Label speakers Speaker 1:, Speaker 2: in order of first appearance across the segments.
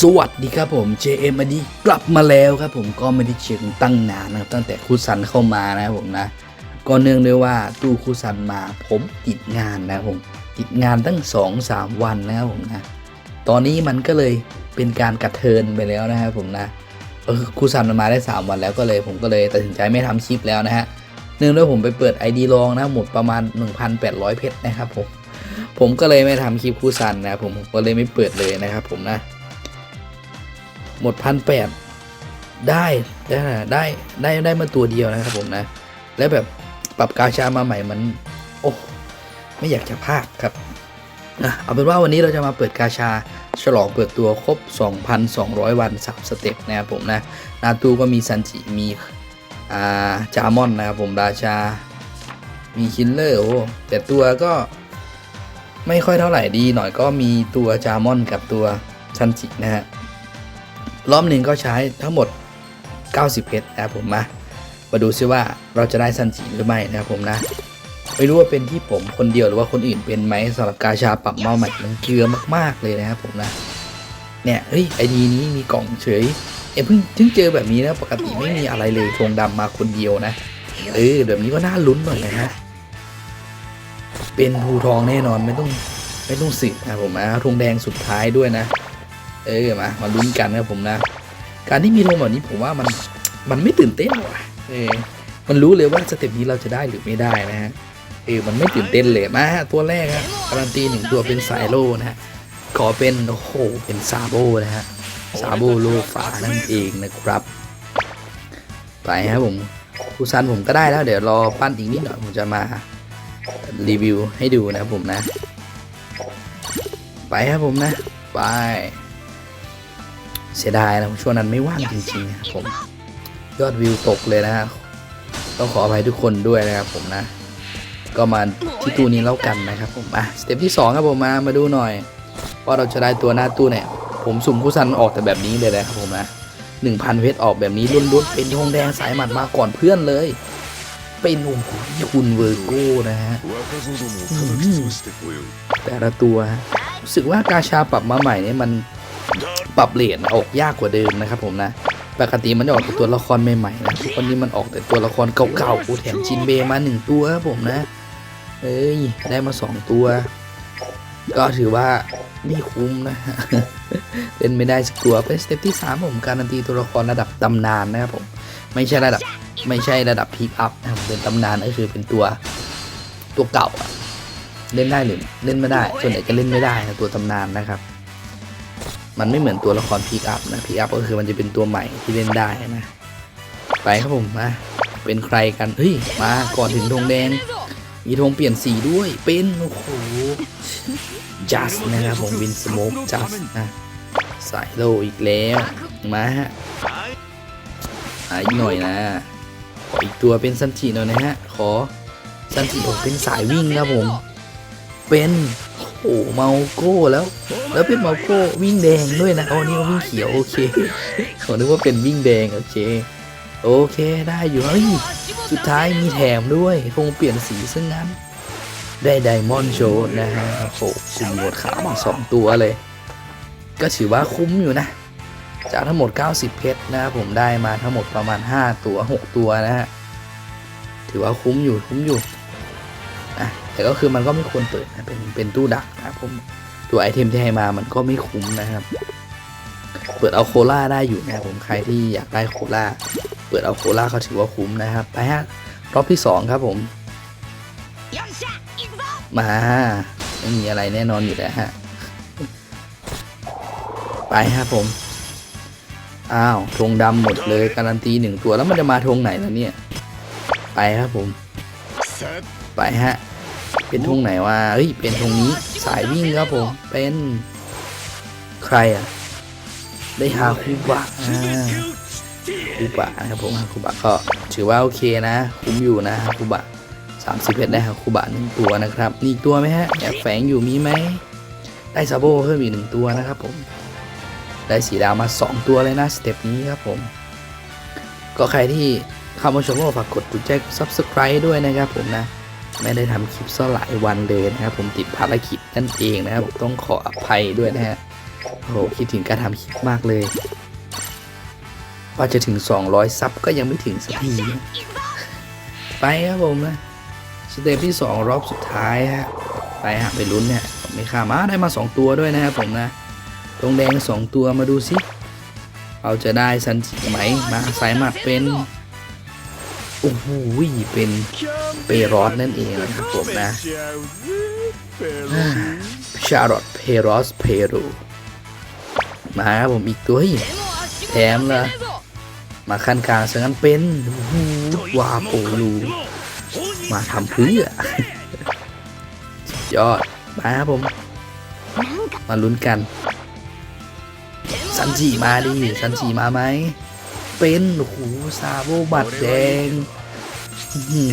Speaker 1: สวัสดีครับผม JM อดีกลับมาแล้วครับผมก็ไม่ได้เช็คตั้งนานนะครับตั้งแต่คูซันเข้ามานะครับผมนะก็เนื่องด้วยว่าตู้คูซันมาผมติดงานนะครับผมติดงานตั้ง2อสามวันนะครับผมนะตอนนี้มันก็เลยเป็นการกระเทินไปแล้วนะครับผมนะเออคูซันมันมาได้ 3 วันแล้วก็เลย ผมก็เลยตัดสินใจไม่ทำคลิปแล้วนะฮะเนื่องด้วยผมไปเปิด ID ลองนะหมดประมาณ 1,800 เพชรนะครับผมผมก็เลยไม่ทำคลิปคูซันนะครับผมผมก็เลยไม่เปิดเลยนะครับผมนะ หมดพันแปดได้ได้ได้ได้ได้มาตัวเดียวนะครับผมนะ แล้วแบบปรับกาชามาใหม่มัน โอ้ไม่อยากจะพลากครับนะเอาเป็นว่าวันนี้เราจะมาเปิดกาชาฉลองเปิดตัวครบ 2,200 วัน3สเต็ปนะครับผมนะ นาตูก็มีซันจิมีอ่าจามอนนะครับผมราชา มีคินเลอร์โอ้แต่ตัวก็ไม่ค่อยเท่าไหร่ดีหน่อยก็มีตัวจามอนกับตัวซันจินะฮะ รอบหนึ่งก็ใช้ทั้งหมด 90 เพชรนะครับผมมามาดูซิว่าเราจะได้ซันจิหรือไม่นะครับผมนะ ไม่รู้ว่าเป็นที่ผมคนเดียวหรือว่าคนอื่นเป็นไหมสำหรับกาชาปรับเมาใหม่มันเกลือมากๆเลยนะครับผมนะเนี่ยเฮ้ยไอดีนี้มีกล่องเฉยเอ้เพิ่งเพิ่งเจอแบบนี้นะปกติไม่มีอะไรเลยธงดำมาคนเดียวนะเออแบบนี้ก็น่าลุ้นหน่อยนะฮะเป็นภูทองแน่นอนไม่ต้องไม่ต้องสืบนะผมนะธงแดงสุดท้ายด้วยนะ เออมามาลุ้นกันนะครับผมนะ การที่มีธงแบบนี้ผมว่ามันมันไม่ตื่นเต้นว่ะเออมันรู้เลยว่าสเต็ปนี้เราจะได้หรือไม่ได้นะฮะเออมันไม่ตื่นเต้นเลยมาฮะตัวแรกฮะการันตีหนึ่งตัวเป็นสายโลนะฮะขอเป็นโอ้โหเป็นซาโบนะฮะซาโบโลฟานั่นเองนะครับ ไปครับผมคูซันผมก็ได้แล้ว เดี๋ยวรอปั้นอีกนิดหน่อยผมจะมารีวิวให้ดูนะครับผมนะ ไปครับผมนะ ไป เสียดายนะช่วงนั้นไม่ว่างจริงๆนะครับผมยอดวิวตกเลยนะครับต้องขออภัยทุกคนด้วยนะครับผมนะ ก็มาที่ตู้นี้แล้วกันนะครับผมอะสเต็ปที่2ครับผมมามาดูหน่อยว่าเราจะได้ตัวหน้าตู้เนี่ยผมสุ่มคู่ซันออกแต่แบบนี้เลยนะครับผมนะหนึ่งพันเพชรออกแบบนี้ล้วนๆเป็นทองแดงสายหมัดมาก่อนเพื่อนเลย เป็นโอ้โหคุณเวอร์โก้นะฮะแต่ละตัวรู้สึกว่ากาชาปรับมาใหม่เนี่ยมัน ปรับเลทออกยากกว่าเดิมนะครับผมนะปกติมันจะออกแต่ตัวละครใหม่ๆนะทุกวันนี้มันออกแต่ตัวละครเก่าๆกูแถมจินเบมาหนึ่งตัวครับผมนะ เอ้ยได้มาสองตัว ก็ถือว่าไม่คุ้มนะฮะเล่นไม่ได้สักตัวเป็นสเต็ปที่สามผมการันตีตัวละครระดับตำนานนะครับผม ไม่ใช่ระดับไม่ใช่ระดับพีคอัพนะครับเป็นตำนานก็คือเป็นตัวตัวเก่าเล่นได้หรือเล่นไม่ได้ ส่วนใหญ่จะเล่นไม่ได้นะตัวตำนานนะครับ มันไม่เหมือนตัวละครพีกอัพนะพีกอัพก็คือมันจะเป็นตัวใหม่ที่เล่นได้นะ ไปครับผมมาเป็นใครกันเฮ้ยมาก่อนถึงธงแดง มีธงเปลี่ยนสีด้วยเป็นโอ้โหจัสนะครับผมวินสโมกจัสนะสายโลอีกแล้วมาฮะอะอีกหน่อยนะขออีกตัวเป็นซันจิหน่อยนะฮะขอซันจิผมเป็นสายวิ่งนะผม เป็น โอ้เมาโก้แล้ว แล้วเป็นเมาโก้วิ่งแดงด้วยนะอ๋อนี่วิ่งเขียวโอเคผมนึกว่าเป็นวิ่งแดงโอเค โอเคได้อยู่เฮ้ยสุดท้ายมีแถมด้วยคงเปลี่ยนสีซึ่งนั้น ได้ไดมอนด์โชว์นะฮะโอ้โหคุณหมดขาวมาสองตัวเลย ก็ถือว่าคุ้มอยู่นะ จากทั้งหมด 90 เพชรนะครับผมได้มาทั้งหมดประมาณ 5 ตัว 6 ตัวนะฮะถือว่าคุ้มอยู่คุ้มอยู่ แต่ก็คือมันก็ไม่ควรเปิดนะเป็นเป็นตู้ดักนะครับผมตัวไอเทมที่ให้มามันก็ไม่คุ้มนะครับ เปิดเอาโคล่าได้อยู่นะครับผมใครที่อยากได้โคล่าเปิดเอาโคล่าเขาถือว่าคุ้มนะครับไปฮะรอบที่สองครับผม มาไม่มีอะไรแน่นอนอยู่แล้วฮะไปครับผมอ้าวธงดำหมดเลยการันตีหนึ่งตัวแล้วมันจะมาธงไหนล่ะเนี่ย ไปครับผม ไปฮะ เป็นธงไหนวะเฮ้ยเป็นธงนี้สายวิ่งครับผมเป็นใครอะได้ฮาคุบะอ่าคุบะนะครับผมฮาคุบะก็ถือว่าโอเคนะคุ้มอยู่นะฮาคุบะสามสิบเอ็ดได้ฮาคุบะหนึ่งตัวนะครับมีอีกตัวไหมฮะแอบแฝงอยู่มีไหมได้ซาโบเพิ่มอีกหนึ่งตัวนะครับผมได้สีดาวมาสองตัวเลยนะสเต็ปนี้ครับผม ก็ใครที่เข้ามาชมก็ฝากกดถูกใจ subscribe ด้วยนะครับผมนะ ไม่ได้ทำคลิปซะหลายวันเลยนะครับผมติดภารกิจนั่นเองนะครับต้องขออภัยด้วยนะฮะโอ้โหคิดถึงการทำคลิปมากเลยว่าจะถึง 200 ซับก็ยังไม่ถึงสักทีไปครับผมนะสเต็ปที่ 2 รอบสุดท้ายฮะไปฮะไปลุ้นเนี่ยผมไม่ข้ามมาได้มา 2 ตัวด้วยนะครับผมนะตรงแดง 2 ตัวมาดูสิเราจะได้ซันจิไหมมาสายหมัดเป็น โอ้โหเป็น
Speaker 2: ペ
Speaker 1: ローนั่นเองนะครับผมนะ
Speaker 2: อ่า
Speaker 1: ชาร์ลอตเพโรสเพโรมาครับผมอีกตัวเฮ้ยแถมเหรอมาขั้นกลางซะงั้นเป็นโอ้โหวาโปลูมาทำเพื่อสุดยอด มาครับผม มาลุ้นกันซันจิมาดิซันจิมาไหม เป็นโอ้โหซาโบบัตรแดงอื้อหื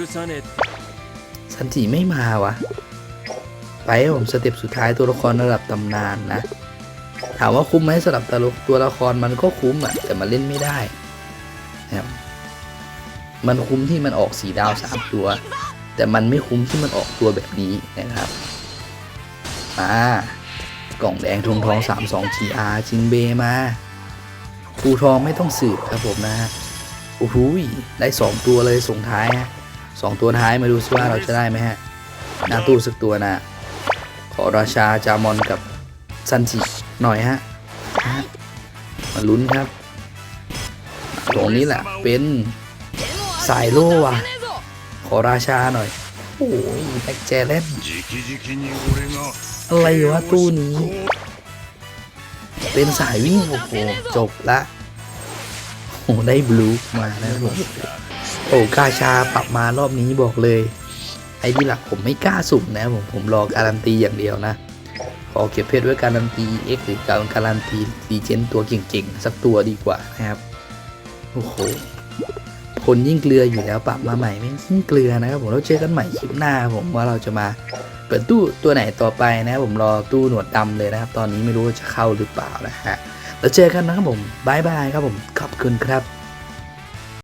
Speaker 1: อซันจิไม่มาวะ ไปครับผมสเต็ปสุดท้ายตัวละครระดับตำนานนะ ถามว่าคุ้มไหมสำหรับตัวละตัวละครมันก็คุ้มอะแต่มันเล่นไม่ได้นะครับมันคุ้มที่มันออกสีดาวสามตัว แต่มันไม่คุ้มที่มันออกตัวแบบนี้นะครับมากล่องแดงทงทอง32 GR จินเบมา ภูทองไม่ต้องสืบครับผมนะฮะโอ้โหได้สองตัวเลยส่งท้ายฮะสองตัวท้ายมาดูซิว่าเราจะได้ไหมฮะหน้าตู้สักตัวนะขอราชาจามอนกับซันจิหน่อยฮะมาลุ้นครับตรงนี้แหละเป็นสายโล่ว่ะ ขอราชาหน่อย โอ้ยแบ็กเจเล่นอะไรวะตู้นี้ เป็นสายวิ่งโอ้โหจบละโอ้ได้บลูมานะครับผมโอ้กาชาปรับมารอบนี้บอกเลย ไอ้ที่หลักผมไม่กล้าสุ่มนะผมผมรอการันตีอย่างเดียวนะขอเก็บเพชรไว้การันตี X หรือการการันตีดีเจนตัวเก่งๆ สักตัวดีกว่านะครับ โอ้โห คนยิ่งเกลืออยู่แล้วปรับมาใหม่ไม่ยิ่งเกลือนะครับผมแล้วเจอกันใหม่คลิปหน้าผมว่าเราจะมาเปิดตู้ตัวไหนต่อไปนะครับผมรอตู้หนวดดำเลยนะครับ ตอนนี้ไม่รู้ว่าจะเข้าหรือเปล่านะฮะแล้วเจอกันนะครับผมบายบายครับผมขอบคุณครับ